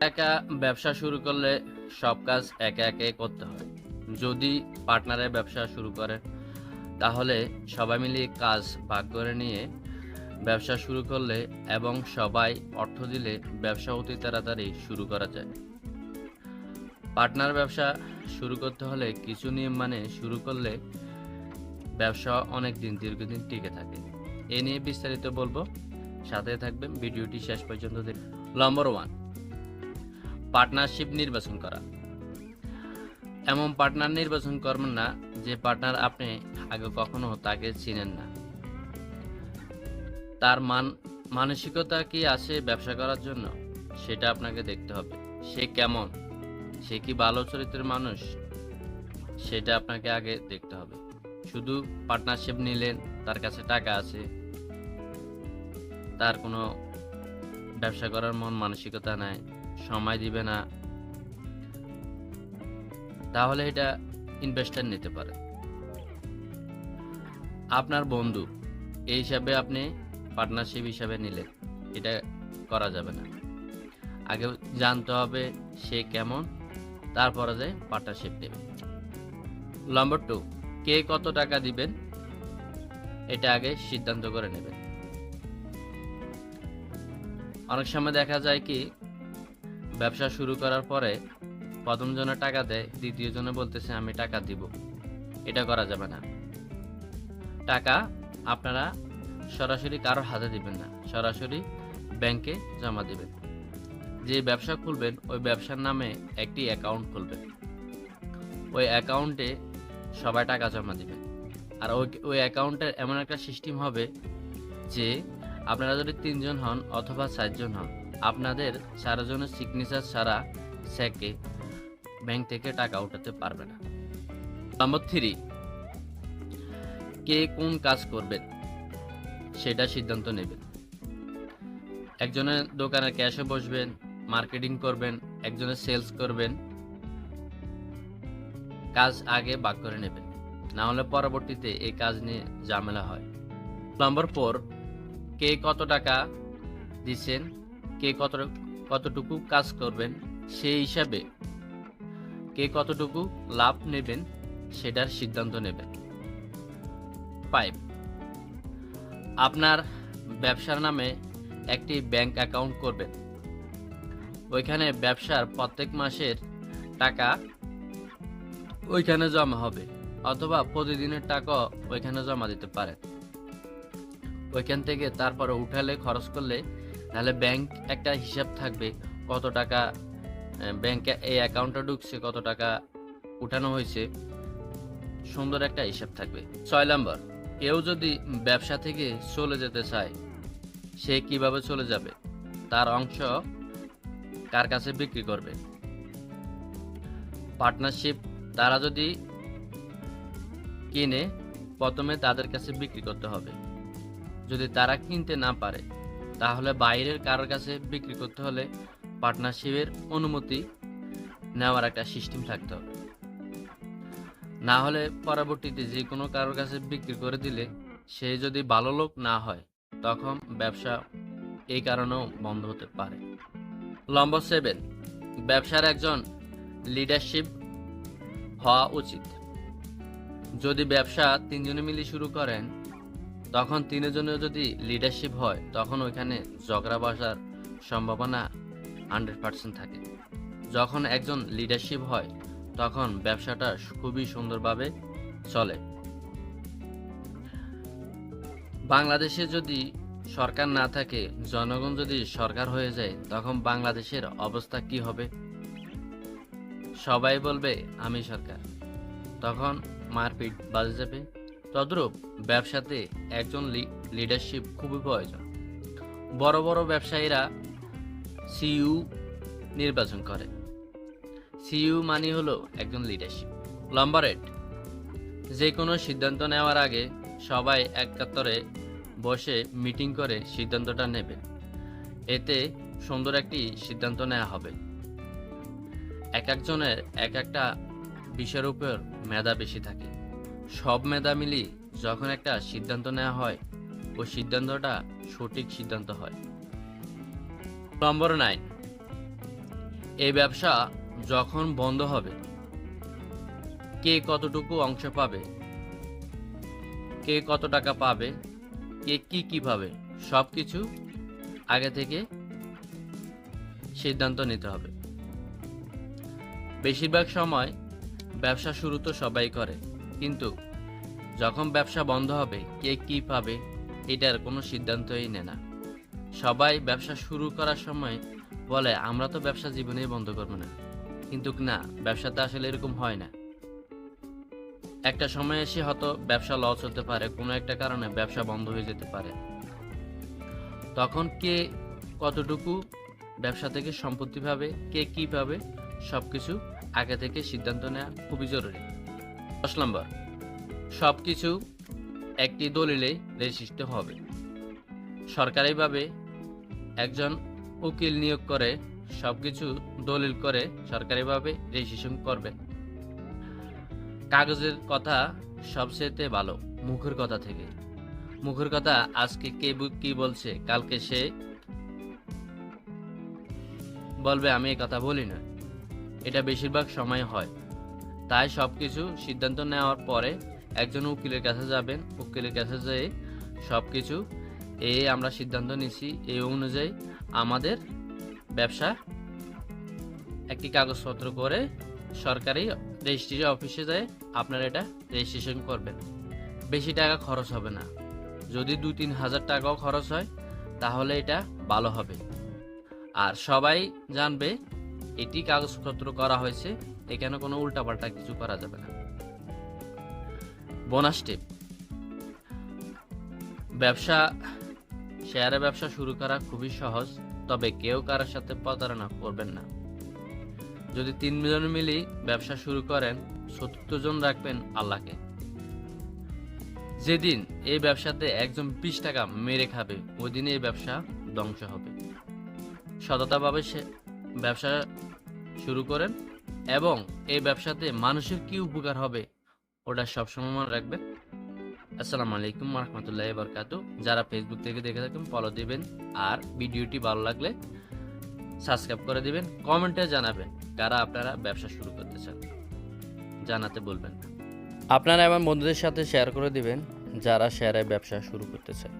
একা ব্যবসা শুরু করলে সব কাজ একে একে করতে হয়। যদি পার্টনারে ব্যবসা শুরু করে, তাহলে সবাই মিলে কাজ ভাগ করে নিয়ে ব্যবসা শুরু করলে এবং সবাই অর্থ দিলে ব্যবসা অতি তাড়াতাড়ি শুরু করা যায়। পার্টনার ব্যবসা শুরু করতে হলে কিছু নিয়ম মানে শুরু করলে ব্যবসা অনেক দিন, দীর্ঘদিন টিকে থাকে। এ নিয়ে বিস্তারিত বলব। সাথে থাকবেন, ভিডিওটি শেষ পর্যন্ত দেখুন। নম্বর ওয়ান পার্টনারশিপ নির্বাচন করা। এমন পার্টনার নির্বাচন করবেন না, যে পার্টনার আপনি আগে কখনো তাকে চিনেন না। তার মান, মানসিকতা কি আছে ব্যবসা করার জন্য, সেটা আপনাকে দেখতে হবে। সে কেমন? সে কি ভালো চরিত্রের মানুষ? সেটা আপনাকে আগে দেখতে হবে। শুধু পার্টনারশিপ নিলেন, তার কাছে টাকা আছে, তার কোনো ব্যবসা করার মন, মানসিকতা নাই সময় দিবে না, তাহলে এটা ইনভেস্টার নিতে পারে। আপনার বন্ধু, এই হিসাবে আপনি পার্টনারশিপ হিসাবে নিলেন এটা করা যাবে না। আগে জানতে হবে সে কেমন, তারপরে যে পার্টনারশিপ নেবে। নম্বর টু কে কত টাকা দিবেন, এটা আগে সিদ্ধান্ত করে নেবেন। অনেক সময় দেখা যায় কি ব্যবসা শুরু করার পরে প্রথম জনে টাকা দেয়, দ্বিতীয় জনে বলতেছে, আমি টাকা দিব। এটা করা যাবে না। টাকা আপনারা সরাসরি কারোর হাতে দিবেন না, সরাসরি ব্যাংকে জমা দিবেন। যে ব্যবসা খুলবেন, ওই ব্যবসার নামে একটি অ্যাকাউন্ট খুলবেন। ওই অ্যাকাউন্টে সবাই টাকা জমা দিবেন। আর ওই ওই অ্যাকাউন্টের এমন একটা সিস্টেম হবে যে, আপনারা যদি তিনজন হন অথবা চারজন হন আপনাদের চারজনের সিগনেচার ছাড়া চেকে ব্যাংক থেকে টাকা উঠাতে পারবে না। নম্বর থ্রি কে কোন কাজ করবেন সেটা সিদ্ধান্ত নেবেন। একজনের দোকানের ক্যাশে বসবেন মার্কেটিং করবেন একজনের সেলস করবেন, কাজ আগে ভাগ করে নেবেন। না হলে পরবর্তীতে এই কাজ নিয়ে ঝামেলা হয়। নম্বর ফোর কে কত টাকা দিচ্ছেন কে কত কতটুকু কাজ করবেন সেই হিসাবে কে কতটুকু লাভ নেবেন সেটার সিদ্ধান্ত নেবেন। ফাইভ আপনার ব্যবসার নামে একটি ব্যাংক অ্যাকাউন্ট করবেন। ওইখানে ব্যবসার প্রত্যেক মাসের টাকা ওইখানে জমা হবে অথবা প্রতিদিনের টাকা ওইখানে জমা দিতে পারেন। ওইখান থেকে তারপরে উঠালে খরচ করলে তাহলে ব্যাংক একটা হিসাব থাকবে কত টাকা ব্যাংকে এই অ্যাকাউন্টে ঢুকছে, কত টাকা উঠানো হয়েছে। সুন্দর একটা হিসাব থাকবে। ছয় নম্বর কেউ যদি ব্যবসা থেকে চলে যেতে চায়, সে কীভাবে চলে যাবে? তার অংশ কার কাছে বিক্রি করবে? পার্টনারশিপ তারা যদি কিনে, প্রথমে তাদের কাছে বিক্রি করতে হবে। যদি তারা কিনতে না পারে তাহলে বাইরের কারোর কাছে বিক্রি করতে হলে পার্টনারশিপের অনুমতি নেওয়ার একটা সিস্টেম থাকতে হবে। না হলে পরবর্তীতে যে কোনো কারোর কাছে বিক্রি করে দিলে সে যদি ভালো লোক না হয়, তখন ব্যবসা এই কারণেও বন্ধ হতে পারে। নম্বর সেভেন, ব্যবসার একজন লিডারশিপ হওয়া উচিত। যদি ব্যবসা তিনজনে মিলে শুরু করেন তখন তিনজনের যদি লিডারশিপ হয়, তখন ওইখানে ঝগড়া বসার সম্ভাবনা হান্ড্রেড পার্সেন্ট থাকে। যখন একজন লিডারশিপ হয়, তখন ব্যবসাটা খুবই সুন্দরভাবে চলে। বাংলাদেশে যদি সরকার না থাকে, জনগণ যদি সরকার হয়ে যায়, তখন বাংলাদেশের অবস্থা কি হবে? সবাই বলবে, আমি সরকার। তখন মারপিট বাজে যাবে তদ্রূপ ব্যবসাতে একজন লিডারশিপ খুবই প্রয়োজন। বড় বড় ব্যবসায়ীরা সিইউ নির্বাচন করে। সিইউ মানে হলো একজন লিডারশিপ নাম্বার এইট যে কোনো সিদ্ধান্ত নেওয়ার আগে সবাই একাত্তরে বসে মিটিং করে সিদ্ধান্তটা নেবে। এতে সুন্দর একটি সিদ্ধান্ত নেওয়া হবে। এক একজনের এক একটা বিষয়ের উপর মেধা বেশি থাকে। সব মেধা মিলি যখন একটা সিদ্ধান্ত নেওয়া হয় ও সিদ্ধান্তটা সঠিক সিদ্ধান্ত হয়। নম্বর নাইন এই ব্যবসা যখন বন্ধ হবে, কে কতটুকু অংশ পাবে, কে কত টাকা পাবে, কে কি কি পাবে সব কিছু আগে থেকে সিদ্ধান্ত নিতে হবে। বেশিরভাগ সময় ব্যবসা শুরু তো সবাই করে। কিন্তু যখন ব্যবসা বন্ধ হবে, কে কি পাবে এটার কোনো সিদ্ধান্তই নেয় না। সবাই ব্যবসা শুরু করার সময় বলে, আমরা তো ব্যবসা জীবনেই বন্ধ করব না। কিন্তু না, ব্যবসাতে আসলে এরকম হয় না। একটা সময় এসে হয়তো ব্যবসা লস হতে পারে, কোনো একটা কারণে ব্যবসা বন্ধ হয়ে যেতে পারে। তখন কে কতটুকু ব্যবসা থেকে সম্পত্তি পাবে, কে কি পাবে সব কিছু আগে থেকে সিদ্ধান্ত নেওয়া খুবই জরুরি। দশ নম্বর। সব কিছু একটি দলিলে রেজিস্ট্রিত হবে। সরকারিভাবে একজন উকিল নিয়োগ করে সব কিছু দলিল করে সরকারিভাবে রেজিস্ট্রেশন করবেন কাগজের কথা সবচেয়ে ভালো, মুখের কথা থেকে। মুখের কথা আজকে কে কি বলছে, কালকে সে বলবে, আমি এই কথা বলি না। এটা বেশিরভাগ সময় হয়। তাই সব কিছু সিদ্ধান্ত নেওয়ার পরে একজন উকিলের কাছে যাবেন। উকিলের কাছে যেয়ে সব কিছু এ আমরা সিদ্ধান্ত নিছি এই অনুযায়ী আমাদের ব্যবসা একটি কাগজপত্র করে সরকারি রেজিস্ট্রি অফিসে যায় আপনারা এটা রেজিস্ট্রেশন করবেন। বেশি টাকা খরচ হবে না। যদি দু তিন হাজার টাকাও খরচ হয়, তাহলে এটা ভালো হবে। আর সবাই জানবে এটি কাগজপত্র করা হয়েছে এখানে কোনো উল্টাপাল্টা কিছু করা যাবে না? বোনাস টিপ ব্যবসা শেয়ারে ব্যবসা শুরু করা খুবই সহজ, তবে কেউ কারোর সাথে প্রতারণা করবেন না। যদি তিনজন মিলে ব্যবসা শুরু করেন জন রাখবেন আল্লাহকে। যেদিন এই ব্যবসাতে একজন বিশ টাকা মেরে খাবে, ওই দিন এই ব্যবসা ধ্বংস হবে। সততাভাবে সে ব্যবসা শুরু করেন এবং এই ব্যবসাতে মানুষের কি উপকার হবে ওটা সবসময় মনে রাখবেন। আসসালামু আলাইকুম রহমতুল্লাহ বরকাতু যারা ফেসবুক থেকে দেখে থাকেন ফলো দিবেন আর ভিডিওটি ভালো লাগলে সাবস্ক্রাইব করে দিবেন কমেন্টে জানাবেন কারা আপনারা ব্যবসা শুরু করতে চান। জানাতে বলবেন না। আপনারা আমার বন্ধুদের সাথে শেয়ার করে দিবেন যারা শেয়ারে ব্যবসা শুরু করতে চায়।